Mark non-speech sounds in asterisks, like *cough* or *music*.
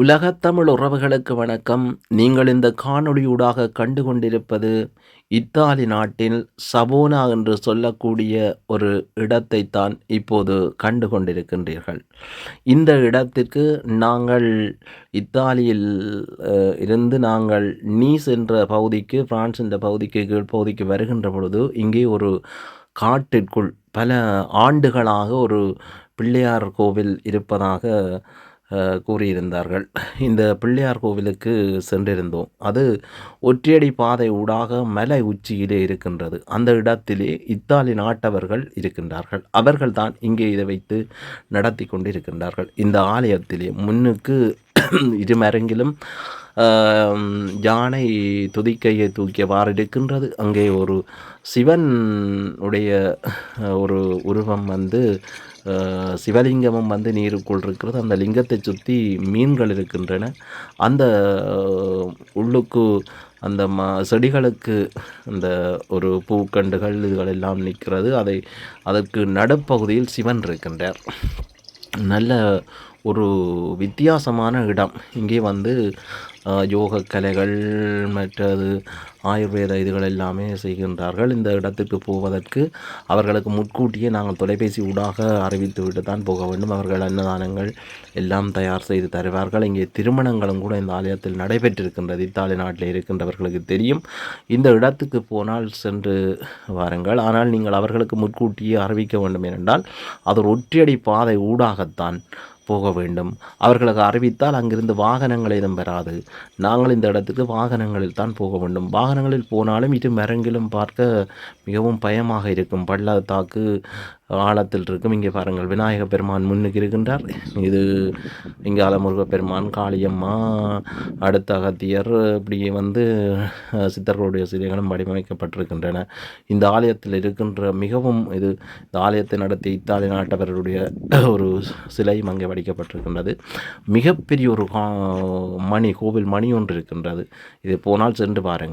உலகத்தமிழ் உறவுகளுக்கு வணக்கம். நீங்கள் இந்த காணொளியூடாக கண்டு கொண்டிருப்பது இத்தாலி நாட்டில் சபோனா என்று சொல்லக்கூடிய ஒரு இடத்தை தான் இப்போது கண்டு கொண்டிருக்கின்றீர்கள் இந்த இடத்திற்கு நாங்கள் இத்தாலியில் இருந்து நாங்கள் நீஸ் என்ற பகுதிக்கு பிரான்ஸ் என்ற பகுதிக்கு கீழ்ப்பகுதிக்கு வருகின்ற பொழுது இங்கே ஒரு காட்டிற்குள் பல ஆண்டுகளாக ஒரு பிள்ளையார் கோவில் இருப்பதாக கூறியிருந்தார்கள். இந்த பிள்ளையார் கோவிலுக்கு சென்றிருந்தோம். அது ஒற்றையடி பாதை ஊடாக மலை உச்சியிலே இருக்கின்றது. அந்த இடத்திலே இத்தாலி நாட்டவர்கள் இருக்கின்றார்கள். அவர்கள்தான் இங்கே இதை வைத்து நடத்தி கொண்டிருக்கின்றார்கள். இந்த ஆலயத்திலே முன்னுக்கு *clears throat* இருமரங்கிலும் ஆம், யானை துதிக்கையை தூக்கியவாறு இருக்கின்றது அங்கே ஒரு சிவன் உடைய ஒரு உருவம் வந்து சிவலிங்கமும் வந்து நீருக்குள் இருக்கிறது. அந்த லிங்கத்தை சுற்றி மீன்கள் இருக்கின்றன. அந்த உள்ளுக்கு அந்த ம செடிகளுக்கு அந்த ஒரு பூக்கண்டுகள் இதுகள் எல்லாம் நிற்கிறது. அதை அதற்கு நடுப்பகுதியில் சிவன் இருக்கின்றார். நல்ல ஒரு வித்தியாசமான இடம். இங்கே வந்து யோக கலைகள் மற்றது ஆயுர்வேத இதுகள் எல்லாமே செய்கின்றார்கள். இந்த இடத்துக்கு போவதற்கு அவர்களுக்கு முன்கூட்டியே நாங்கள் தொலைபேசி ஊடாக அறிவித்து விட்டு தான் போக வேண்டும். அவர்கள் அன்னதானங்கள் எல்லாம் தயார் செய்து தருவார்கள். இங்கே திருமணங்களும் கூட இந்த ஆலயத்தில் நடைபெற்றிருக்கின்றது. இத்தாலி நாட்டில் இருக்கின்றவர்களுக்கு தெரியும். இந்த இடத்துக்கு போனால் சென்று வாருங்கள். ஆனால் நீங்கள் அவர்களுக்கு முன்கூட்டியே அறிவிக்க வேண்டும். ஏனென்றால் அது ஒரு பாதை ஊடாகத்தான் போக வேண்டும். அவர்களுக்கு அறிவித்தால் அங்கிருந்து வாகனங்கள் எதுவும் பெறாது நாங்கள் இந்த இடத்துக்கு வாகனங்களில் தான் போக வேண்டும். வாகனங்களில் போனாலும் இது மரங்களும் பார்க்க மிகவும் பயமாக இருக்கும். பள்ளத்தாக்கு ஆழத்தில் இருக்கும். இங்கே பாருங்கள் விநாயக பெருமான் முன்னுக்கு இருக்கின்றார். இது இங்கே அலமுருக பெருமான் காளியம்மா அடுத்த அகத்தியர் இப்படியே வந்து சித்தர்களுடைய சிலைகளும் வடிவமைக்கப்பட்டிருக்கின்றன. இந்த ஆலயத்தில் இருக்கின்ற மிகவும் இது இந்த ஆலயத்தை நடத்திய இத்தாலி நாட்டவர்களுடைய ஒரு சிலையும் அங்கே வடிக்கப்பட்டிருக்கின்றது. மிகப்பெரிய ஒரு மணி கோவில் மணி ஒன்று இருக்கின்றது. இது போனால் சென்று பாருங்கள்.